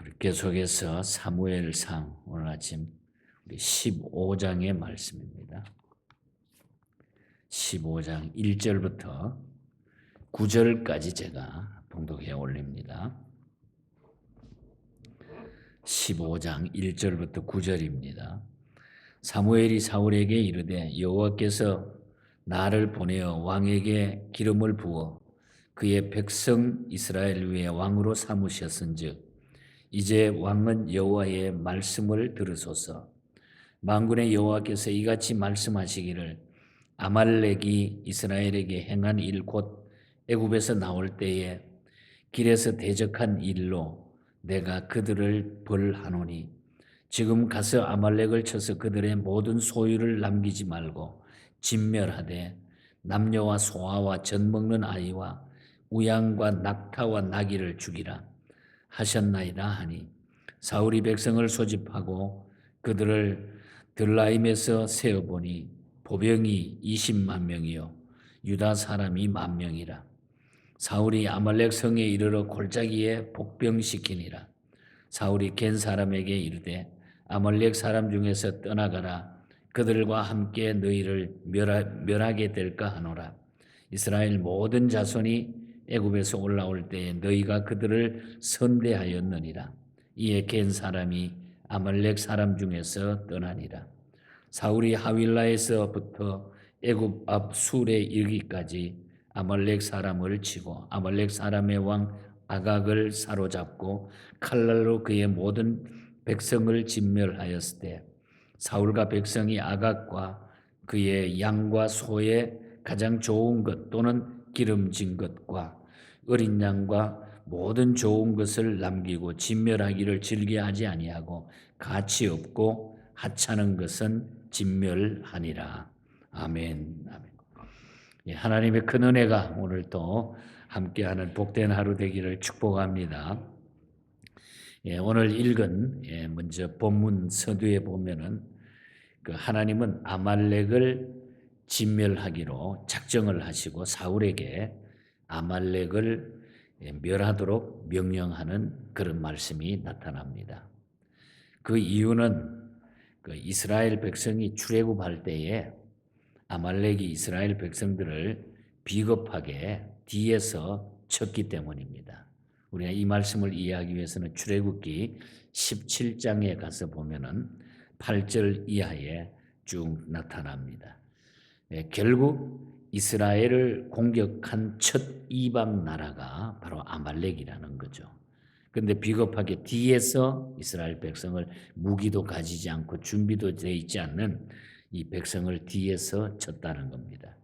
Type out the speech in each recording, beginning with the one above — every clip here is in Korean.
우리 계속해서 사무엘상 오늘 아침 우리 15장의 말씀입니다. 15장 1절부터 9절까지 제가 봉독해 올립니다. 15장 1절부터 9절입니다. 사무엘이 사울에게 이르되 여호와께서 나를 보내어 왕에게 기름을 부어 그의 백성 이스라엘 위에 왕으로 삼으셨은즉 이제 왕은 여호와의 말씀을 들으소서. 만군의 여호와께서 이같이 말씀하시기를 아말렉이 이스라엘에게 행한 일 곧 애굽에서 나올 때에 길에서 대적한 일로 내가 그들을 벌하노니 지금 가서 아말렉을 쳐서 그들의 모든 소유를 남기지 말고 진멸하되 남녀와 소아와 젖 먹는 아이와 우양과 낙타와 나귀를 죽이라 하셨나이다 하니 사울이 백성을 소집하고 그들을 들라임에서 세어보니 보병이 20만 명이요 유다 사람이 만 명이라. 사울이 아말렉 성에 이르러 골짜기에 복병시키니라. 사울이 겐 사람에게 이르되 아말렉 사람 중에서 떠나가라. 그들과 함께 너희를 멸하, 멸하게 될까 하노라. 이스라엘 모든 자손이 애굽에서 올라올 때에 너희가 그들을 선대하였느니라. 이에 겐 사람이 아말렉 사람 중에서 떠나니라. 사울이 하윌라에서부터 애굽 앞 술에 이르기까지 아말렉 사람을 치고 아말렉 사람의 왕 아각을 사로잡고 칼날로 그의 모든 백성을 진멸하였을 때 사울과 백성이 아각과 그의 양과 소의 가장 좋은 것 또는 기름진 것과 어린 양과 모든 좋은 것을 남기고 진멸하기를 즐겨하지 아니하고 가치 없고 하찮은 것은 진멸하니라. 아멘. 아멘. 예, 하나님의 큰 은혜가 오늘 또 함께하는 복된 하루 되기를 축복합니다. 예, 오늘 읽은 예, 먼저 본문 서두에 보면은 그 하나님은 아말렉을 진멸하기로 작정을 하시고 사울에게 아말렉을 예, 멸하도록 명령하는 그런 말씀이 나타납니다. 그 이유는 그 이스라엘 백성이 출애굽할 때에 아말렉이 이스라엘 백성들을 비겁하게 뒤에서 쳤기 때문입니다. 우리가 이 말씀을 이해하기 위해서는 출애굽기 17장에 가서 보면은 8절 이하에 쭉 나타납니다. 네, 결국 이스라엘을 공격한 첫 이방 나라가 바로 아말렉이라는 거죠. 근데 비겁하게 뒤에서 이스라엘 백성을 무기도 가지지 않고 준비도 되어 있지 않는 이 백성을 뒤에서 쳤다는 겁니다.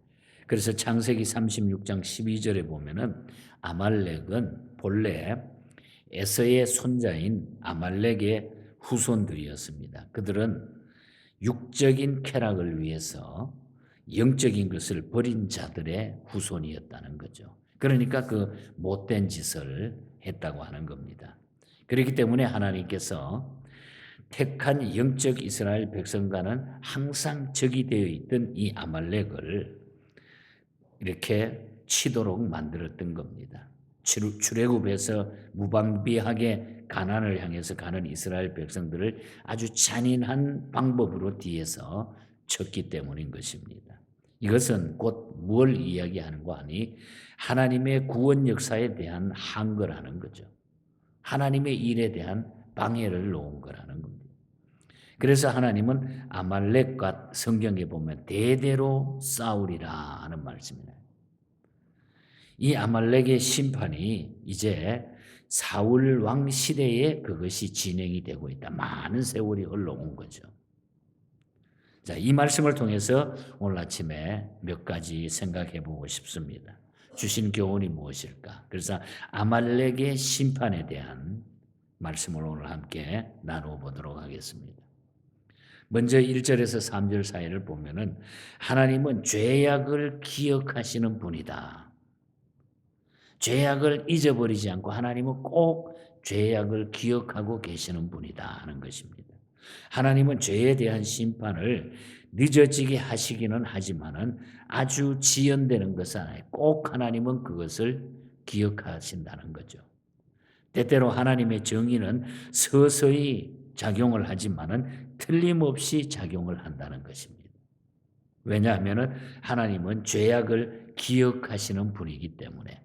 그래서 창세기 36장 12절에 보면은 아말렉은 본래 에서의 손자인 아말렉의 후손들이었습니다. 그들은 육적인 쾌락을 위해서 영적인 것을 버린 자들의 후손이었다는 거죠. 그러니까 그 못된 짓을 했다고 하는 겁니다. 그렇기 때문에 하나님께서 택한 영적 이스라엘 백성과는 항상 적이 되어 있던 이 아말렉을 이렇게 치도록 만들었던 겁니다. 출애굽에서 무방비하게 가난을 향해서 가는 이스라엘 백성들을 아주 잔인한 방법으로 뒤에서 쳤기 때문인 것입니다. 이것은 곧 뭘 이야기하는 거 아니? 하나님의 구원 역사에 대한 한거라는 거죠. 하나님의 일에 대한 방해를 놓은 거라는 겁니다. 그래서 하나님은 아말렉과 성경에 보면 대대로 싸우리라 하는 말씀이에요. 이 아말렉의 심판이 이제 사울 왕 시대에 그것이 진행이 되고 있다. 많은 세월이 흘러온 거죠. 자, 이 말씀을 통해서 오늘 아침에 몇 가지 생각해 보고 싶습니다. 주신 교훈이 무엇일까? 그래서 아말렉의 심판에 대한 말씀을 오늘 함께 나누어 보도록 하겠습니다. 먼저 1절에서 3절 사이를 보면은 하나님은 죄악을 기억하시는 분이다. 죄악을 잊어버리지 않고 하나님은 꼭 죄악을 기억하고 계시는 분이다 하는 것입니다. 하나님은 죄에 대한 심판을 늦어지게 하시기는 하지만은 아주 지연되는 것은 아니에요. 꼭 하나님은 그것을 기억하신다는 거죠. 때때로 하나님의 정의는 서서히 작용을 하지만은 틀림없이 작용을 한다는 것입니다. 왜냐하면은 하나님은 죄악을 기억하시는 분이기 때문에.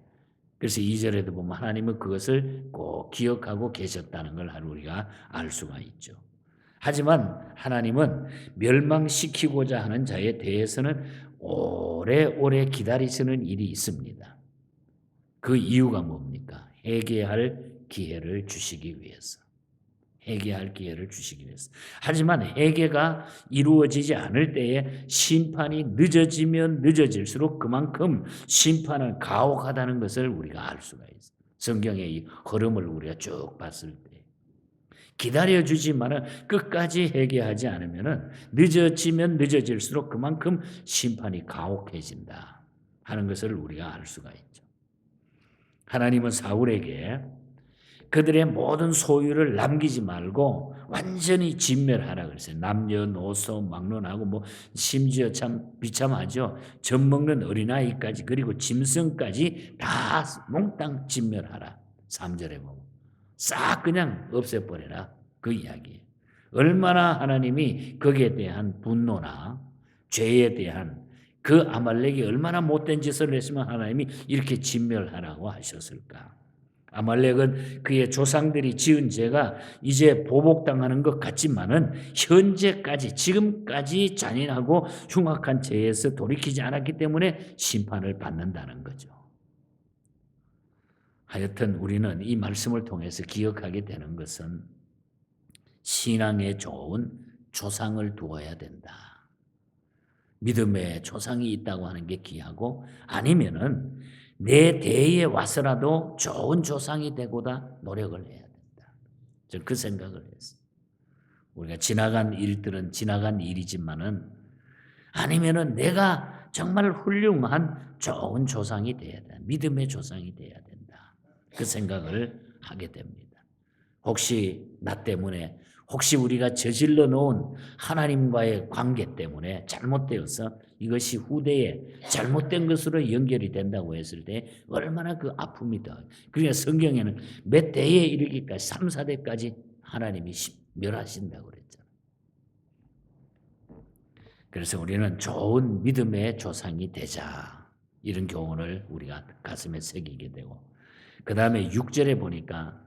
그래서 2절에도 보면 하나님은 그것을 꼭 기억하고 계셨다는 걸 우리가 알 수가 있죠. 하지만 하나님은 멸망시키고자 하는 자에 대해서는 오래오래 기다리시는 일이 있습니다. 그 이유가 뭡니까? 회개할 기회를 주시기 위해서. 회개할 기회를 주시기 위해서. 하지만 회개가 이루어지지 않을 때에 심판이 늦어지면 늦어질수록 그만큼 심판은 가혹하다는 것을 우리가 알 수가 있어요. 성경의 이 흐름을 우리가 쭉 봤을 때. 기다려 주지만은 끝까지 회개하지 않으면은 늦어지면 늦어질수록 그만큼 심판이 가혹해진다 하는 것을 우리가 알 수가 있죠. 하나님은 사울에게 그들의 모든 소유를 남기지 말고 완전히 진멸하라 그랬어요. 남녀노소 막론하고 뭐 심지어 참 비참하죠. 젖 먹는 어린아이까지 그리고 짐승까지 다 몽땅 진멸하라. 3절에 보면 싹 그냥 없애버려라. 그 이야기예요. 얼마나 하나님이 거기에 대한 분노나 죄에 대한 그 아말렉이 얼마나 못된 짓을 했으면 하나님이 이렇게 진멸하라고 하셨을까? 아말렉은 그의 조상들이 지은 죄가 이제 보복당하는 것 같지만은 현재까지 지금까지 잔인하고 흉악한 죄에서 돌이키지 않았기 때문에 심판을 받는다는 거죠. 하여튼 우리는 이 말씀을 통해서 기억하게 되는 것은 신앙에 좋은 조상을 두어야 된다. 믿음에 조상이 있다고 하는 게 귀하고 아니면은 내 대에 와서라도 좋은 조상이 되고다 노력을 해야 된다. 저는 그 생각을 했어요. 우리가 지나간 일들은 지나간 일이지만은 아니면은 내가 정말 훌륭한 좋은 조상이 돼야 돼. 믿음의 조상이 돼야 된다. 그 생각을 하게 됩니다. 혹시 나 때문에 혹시 우리가 저질러 놓은 하나님과의 관계 때문에 잘못되어서 이것이 후대에 잘못된 것으로 연결이 된다고 했을 때 얼마나 그 아픔이 더. 그러니까 성경에는 몇 대에 이르기까지 3, 4대까지 하나님이 멸하신다고 그랬잖아요. 그래서 우리는 좋은 믿음의 조상이 되자. 이런 교훈을 우리가 가슴에 새기게 되고. 그 다음에 6절에 보니까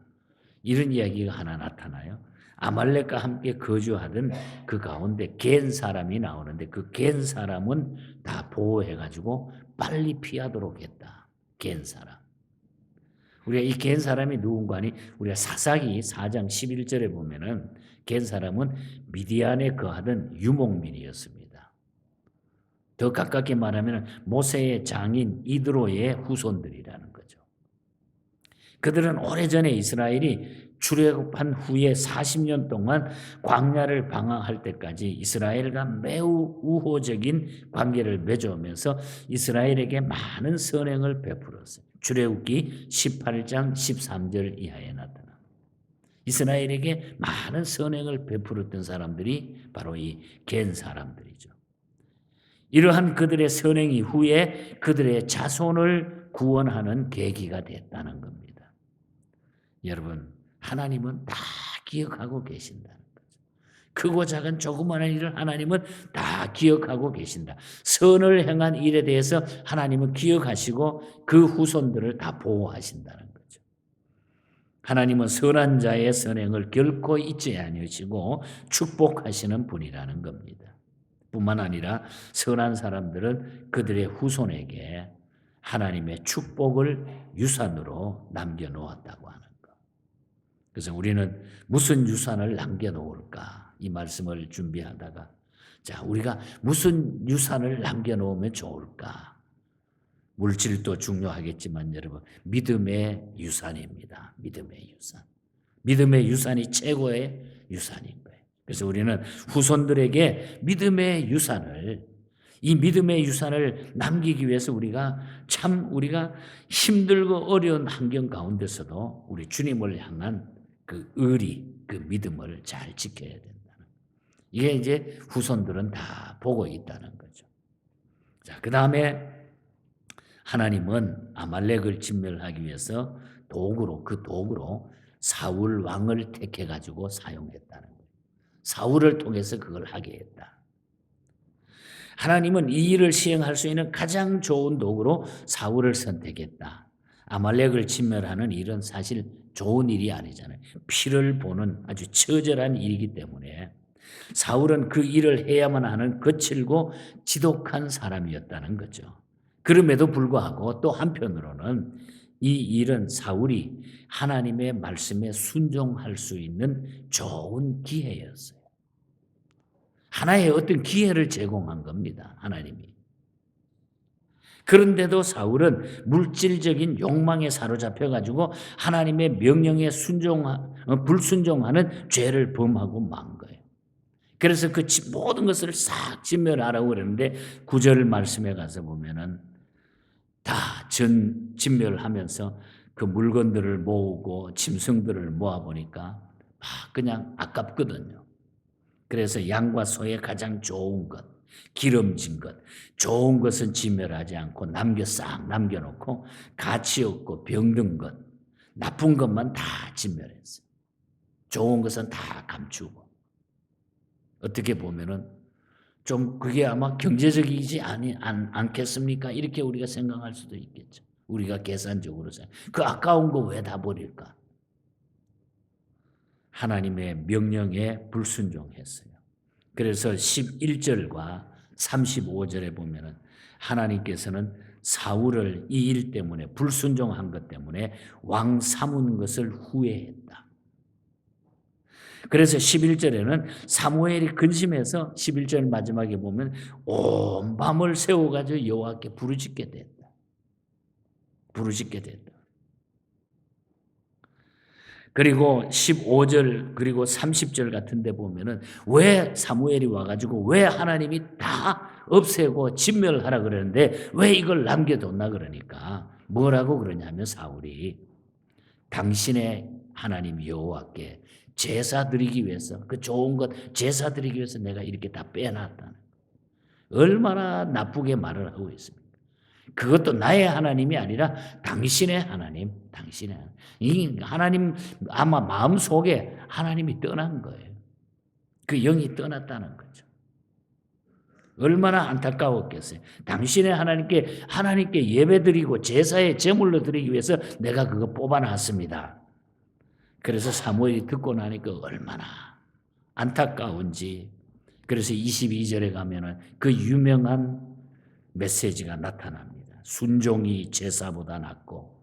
이런 이야기가 하나 나타나요. 아말렉과 함께 거주하던 그 가운데 겐 사람이 나오는데 그 겐 사람은 다 보호해가지고 빨리 피하도록 했다. 겐 사람. 우리가 이 겐 사람이 누군가니 우리가 사사기 4장 11절에 보면은 겐 사람은 미디안에 거하던 유목민이었습니다. 더 가깝게 말하면 모세의 장인 이드로의 후손들이라는 거죠. 그들은 오래전에 이스라엘이 출애굽한 후에 40년 동안 광야를 방황할 때까지 이스라엘과 매우 우호적인 관계를 맺어오면서 이스라엘에게 많은 선행을 베풀었어요. 출애굽기 18장 13절 이하에 나타나. 이스라엘에게 많은 선행을 베풀었던 사람들이 바로 이 겐 사람들이죠. 이러한 그들의 선행 이후에 그들의 자손을 구원하는 계기가 됐다는 겁니다. 여러분, 하나님은 다 기억하고 계신다는 거죠. 크고 작은 조그마한 일을 하나님은 다 기억하고 계신다. 선을 행한 일에 대해서 하나님은 기억하시고 그 후손들을 다 보호하신다는 거죠. 하나님은 선한 자의 선행을 결코 잊지 아니시고 축복하시는 분이라는 겁니다. 뿐만 아니라 선한 사람들은 그들의 후손에게 하나님의 축복을 유산으로 남겨 놓았다고 하는 그래서 우리는 무슨 유산을 남겨놓을까? 이 말씀을 준비하다가, 자, 우리가 무슨 유산을 남겨놓으면 좋을까? 물질도 중요하겠지만 여러분, 믿음의 유산입니다. 믿음의 유산. 믿음의 유산이 최고의 유산인 거예요. 그래서 우리는 후손들에게 믿음의 유산을 이 믿음의 유산을 남기기 위해서 우리가 참 우리가 힘들고 어려운 환경 가운데서도 우리 주님을 향한 그 의리, 그 믿음을 잘 지켜야 된다는. 이게 이제 후손들은 다 보고 있다는 거죠. 자, 그 다음에 하나님은 아말렉을 진멸하기 위해서 도구로 그 도구로 사울 왕을 택해 가지고 사용했다는 거예요. 사울을 통해서 그걸 하게 했다. 하나님은 이 일을 시행할 수 있는 가장 좋은 도구로 사울을 선택했다. 아말렉을 진멸하는 일은 사실 좋은 일이 아니잖아요. 피를 보는 아주 처절한 일이기 때문에 사울은 그 일을 해야만 하는 거칠고 지독한 사람이었다는 거죠. 그럼에도 불구하고 또 한편으로는 이 일은 사울이 하나님의 말씀에 순종할 수 있는 좋은 기회였어요. 하나의 어떤 기회를 제공한 겁니다. 하나님이. 그런데도 사울은 물질적인 욕망에 사로잡혀 가지고 하나님의 명령에 순종 어, 불순종하는 죄를 범하고 만 거예요. 그래서 그 모든 것을 싹 진멸하라고 그러는데 구절 말씀에 가서 보면은 다 전 진멸하면서 그 물건들을 모으고 짐승들을 모아 보니까 막 그냥 아깝거든요. 그래서 양과 소의 가장 좋은 것, 기름진 것, 좋은 것은 진멸하지 않고 남겨 싹 남겨놓고 가치 없고 병든 것, 나쁜 것만 다 진멸했어요. 좋은 것은 다 감추고. 어떻게 보면은 좀 그게 아마 경제적이지 아니, 않, 않겠습니까? 이렇게 우리가 생각할 수도 있겠죠. 우리가 계산적으로 생각. 그 아까운 거 왜 다 버릴까? 하나님의 명령에 불순종했어요. 그래서 11절과 35절에 보면은 하나님께서는 사울을 이 일 때문에 불순종한 것 때문에 왕 삼은 것을 후회했다. 그래서 11절에는 사무엘이 근심해서 11절 마지막에 보면 온 밤을 세워 가지고 여호와께 부르짖게 됐다. 부르짖게 됐다. 그리고 15절 그리고 30절 같은 데 보면은 왜 사무엘이 와 가지고 왜 하나님이 다 없애고 진멸하라 그러는데 왜 이걸 남겨뒀나 그러니까 뭐라고 그러냐면 사울이 당신의 하나님 여호와께 제사 드리기 위해서 그 좋은 것 제사 드리기 위해서 내가 이렇게 다 빼놨다는 얼마나 나쁘게 말을 하고 있습니까? 그것도 나의 하나님이 아니라 당신의 하나님, 당신의 하나님. 이 하나님 아마 마음 속에 하나님이 떠난 거예요. 그 영이 떠났다는 거죠. 얼마나 안타까웠겠어요. 당신의 하나님께 하나님께 예배드리고 제사에 제물로 드리기 위해서 내가 그거 뽑아놨습니다. 그래서 사무엘이 듣고 나니까 얼마나 안타까운지. 그래서 22절에 가면은 그 유명한 메시지가 나타납니다. 순종이 제사보다 낫고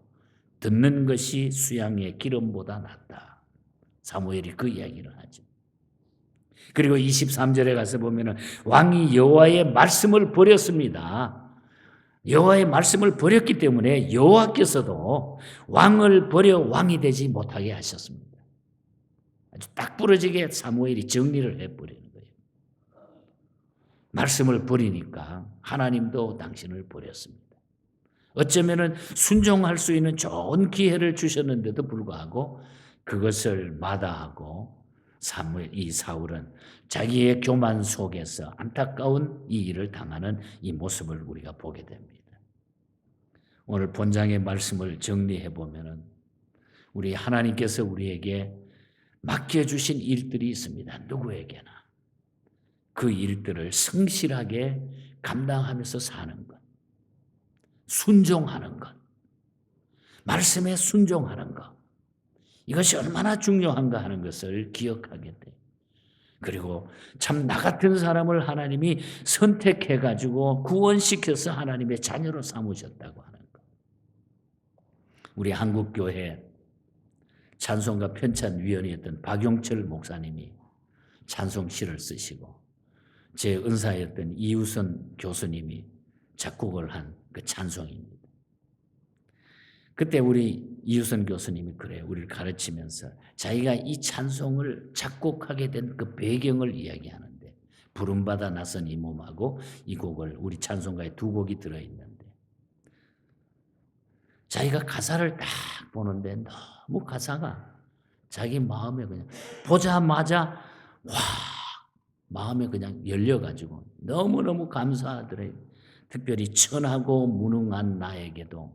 듣는 것이 수양의 기름보다 낫다. 사무엘이 그 이야기를 하죠. 그리고 23절에 가서 보면은 왕이 여호와의 말씀을 버렸습니다. 여호와의 말씀을 버렸기 때문에 여호와께서도 왕을 버려 왕이 되지 못하게 하셨습니다. 아주 딱 부러지게 사무엘이 정리를 해버리는. 말씀을 버리니까 하나님도 당신을 버렸습니다. 어쩌면은 순종할 수 있는 좋은 기회를 주셨는데도 불구하고 그것을 마다하고 사무엘 이 사울은 자기의 교만 속에서 안타까운 이 일을 당하는 이 모습을 우리가 보게 됩니다. 오늘 본장의 말씀을 정리해 보면은 우리 하나님께서 우리에게 맡겨 주신 일들이 있습니다. 누구에게나 그 일들을 성실하게 감당하면서 사는 것, 순종하는 것, 말씀에 순종하는 것. 이것이 얼마나 중요한가 하는 것을 기억하게 돼. 그리고 참 나 같은 사람을 하나님이 선택해 가지고 구원시켜서 하나님의 자녀로 삼으셨다고 하는 것. 우리 한국 교회 찬송가 편찬 위원이었던 박용철 목사님이 찬송시를 쓰시고 제 은사였던 이우선 교수님이 작곡을 한 그 찬송입니다. 그때 우리 이우선 교수님이 그래요. 우리를 가르치면서 자기가 이 찬송을 작곡하게 된 그 배경을 이야기하는데 부름받아 나선 이 몸하고 이 곡을 우리 찬송가에 두 곡이 들어있는데 자기가 가사를 딱 보는데 너무 가사가 자기 마음에 그냥 보자마자 와 마음에 그냥 열려가지고 너무너무 감사하더래요. 특별히 천하고 무능한 나에게도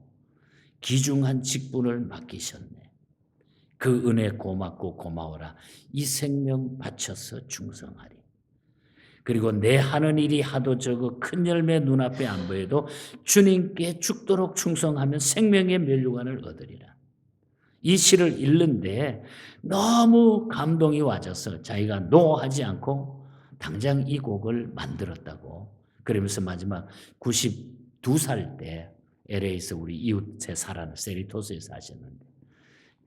귀중한 직분을 맡기셨네. 그 은혜 고맙고 고마워라. 이 생명 바쳐서 충성하리. 그리고 내 하는 일이 하도 적어 큰 열매 눈앞에 안 보여도 주님께 죽도록 충성하면 생명의 멸류관을 얻으리라. 이 시를 읽는데 너무 감동이 와져서 자기가 노하지 않고 당장 이 곡을 만들었다고. 그러면서 마지막 92살 때 LA에서 우리 이웃에 살아는 세리토스에 사셨는데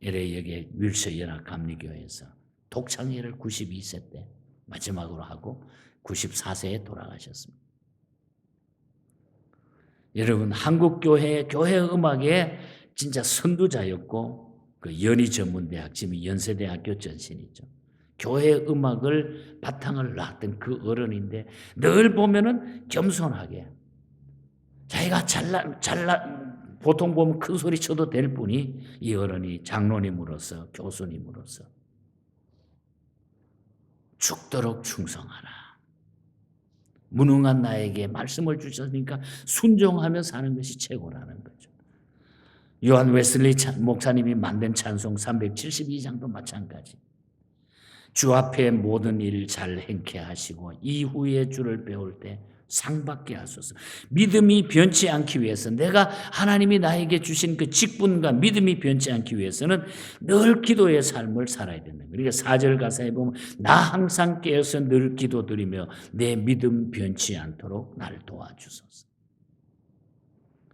LA 역의 윌셔 연합 감리교회에서 독창회를 92세 때 마지막으로 하고 94세에 돌아가셨습니다. 여러분 한국 교회 교회 음악의 진짜 선두자였고 그 연희 전문대학 지금 연세대학교 전신이죠. 교회 음악을 바탕을 놨던 그 어른인데 늘 보면은 겸손하게 자기가 잘나 잘나 보통 보면 큰 소리 쳐도 될 뿐이 이 어른이 장로님으로서 교수님으로서 죽도록 충성하라. 무능한 나에게 말씀을 주셨으니까 순종하며 사는 것이 최고라는 거죠. 요한 웨슬리 목사님이 만든 찬송 372장도 마찬가지. 주 앞에 모든 일 잘 행케 하시고 이후에 주를 배울 때 상받게 하소서. 믿음이 변치 않기 위해서 내가 하나님이 나에게 주신 그 직분과 믿음이 변치 않기 위해서는 늘 기도의 삶을 살아야 된다. 그러니까 4절 가사에 보면 나 항상 깨어서 늘 기도드리며 내 믿음 변치 않도록 날 도와주소서.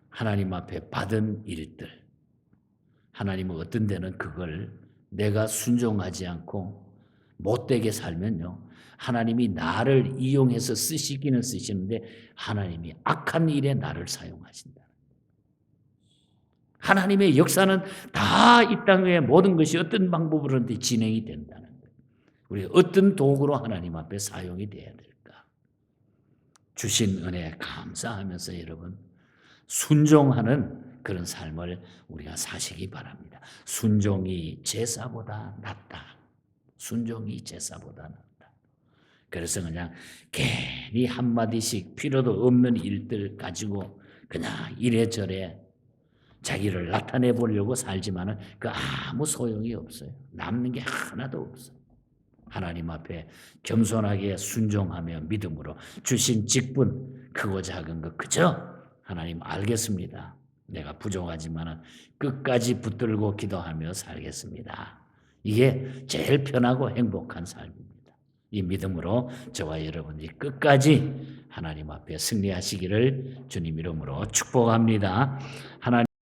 하나님 앞에 받은 일들 하나님은 어떤 데는 그걸 내가 순종하지 않고 못되게 살면요. 하나님이 나를 이용해서 쓰시기는 쓰시는데 하나님이 악한 일에 나를 사용하신다. 하나님의 역사는 다 이 땅의 모든 것이 어떤 방법으로든 진행이 된다는 거예요. 우리 어떤 도구로 하나님 앞에 사용이 돼야 될까? 주신 은혜 감사하면서 여러분 순종하는 그런 삶을 우리가 사시기 바랍니다. 순종이 제사보다 낫다. 순종이 제사보다 낫다. 그래서 그냥 괜히 한마디씩 필요도 없는 일들 가지고 그냥 이래저래 자기를 나타내 보려고 살지만은 그 아무 소용이 없어요. 남는 게 하나도 없어. 하나님 앞에 겸손하게 순종하며 믿음으로 주신 직분 크고 작은 것 그저 하나님 알겠습니다. 내가 부족하지만은 끝까지 붙들고 기도하며 살겠습니다. 이게 제일 편하고 행복한 삶입니다. 이 믿음으로 저와 여러분이 끝까지 하나님 앞에 승리하시기를 주님 이름으로 축복합니다. 하나님